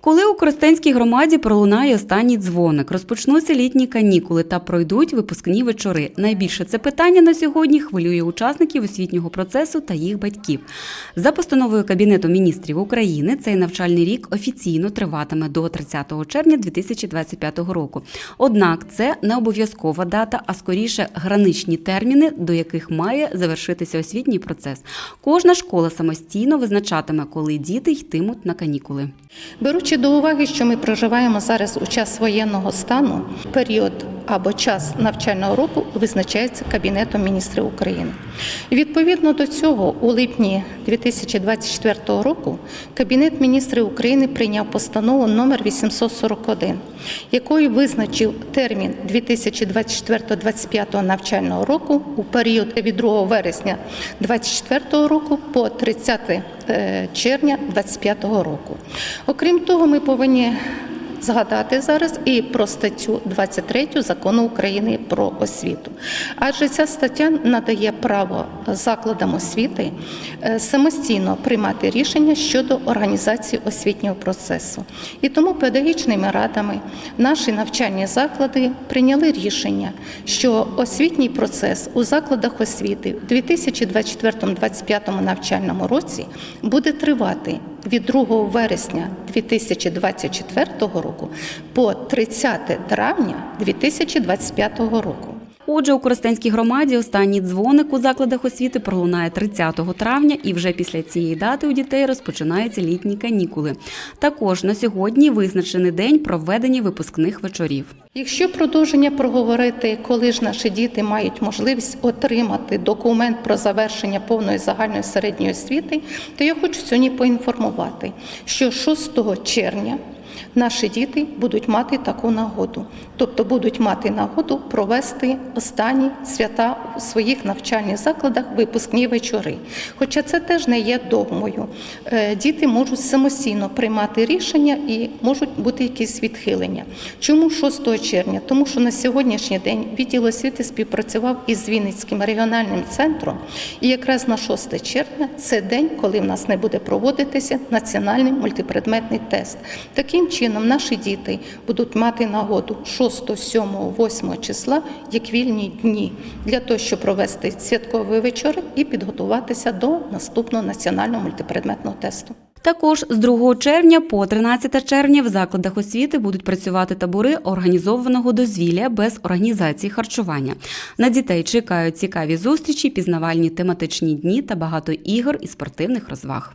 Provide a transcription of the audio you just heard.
Коли у Коростенській громаді пролунає останній дзвоник, розпочнуться літні канікули та пройдуть випускні вечори. Найбільше це питання на сьогодні хвилює учасників освітнього процесу та їх батьків. За постановою Кабінету міністрів України цей навчальний рік офіційно триватиме до 30 червня 2025 року. Однак це не обов'язкова дата, а скоріше граничні терміни, до яких має завершитися освітній процес. Кожна школа самостійно визначатиме, коли діти йтимуть на канікули. Беручи до уваги, що ми проживаємо зараз у час воєнного стану, період або час навчального року визначається Кабінетом міністрів України. Відповідно до цього, у липні 2024 року Кабінет міністрів України прийняв постанову номер 841, якою визначив термін 2024-2025 навчального року у період від 2 вересня 2024 року по 30 е, червня 2025 року. Окрім того, ми повинні згадати зараз і про статтю 23 закону України про освіту. Адже ця стаття надає право закладам освіти е, самостійно приймати рішення щодо організації освітнього процесу. І тому педагогічними радами наші навчальні заклади прийняли рішення, що освітній процес у закладах освіти в 2024-2025 навчальному році буде тривати від 2 вересня 2024 року по 30 травня 2025 року. Отже, у Коростенській громаді останній дзвоник у закладах освіти пролунає 30 травня, і вже після цієї дати у дітей розпочинаються літні канікули. Також на сьогодні визначений день проведення випускних вечорів. Якщо продовження проговорити, коли ж наші діти мають можливість отримати документ про завершення повної загальної середньої освіти, то я хочу сьогодні поінформувати, що 6 червня наші діти будуть мати таку нагоду, тобто будуть мати нагоду провести останні свята у своїх навчальних закладах випускні вечори. Хоча це теж не є догмою. Е, Діти можуть самостійно приймати рішення і можуть бути якісь відхилення. Чому 6 червня? Тому що на сьогоднішній день відділ освіти співпрацював із Вінницьким регіональним центром, і якраз на 6 червня це день, коли в нас не буде проводитися національний мультипредметний тест. Таким чином, наші діти будуть мати нагоду 6, 7, 8 числа як вільні дні для того, щоб провести святкові вечори і підготуватися до наступного національного мультипредметного тесту. Також з 2 червня по 13 червня в закладах освіти будуть працювати табори організованого дозвілля без організації харчування. На дітей чекають цікаві зустрічі, пізнавальні тематичні дні та багато ігор і спортивних розваг.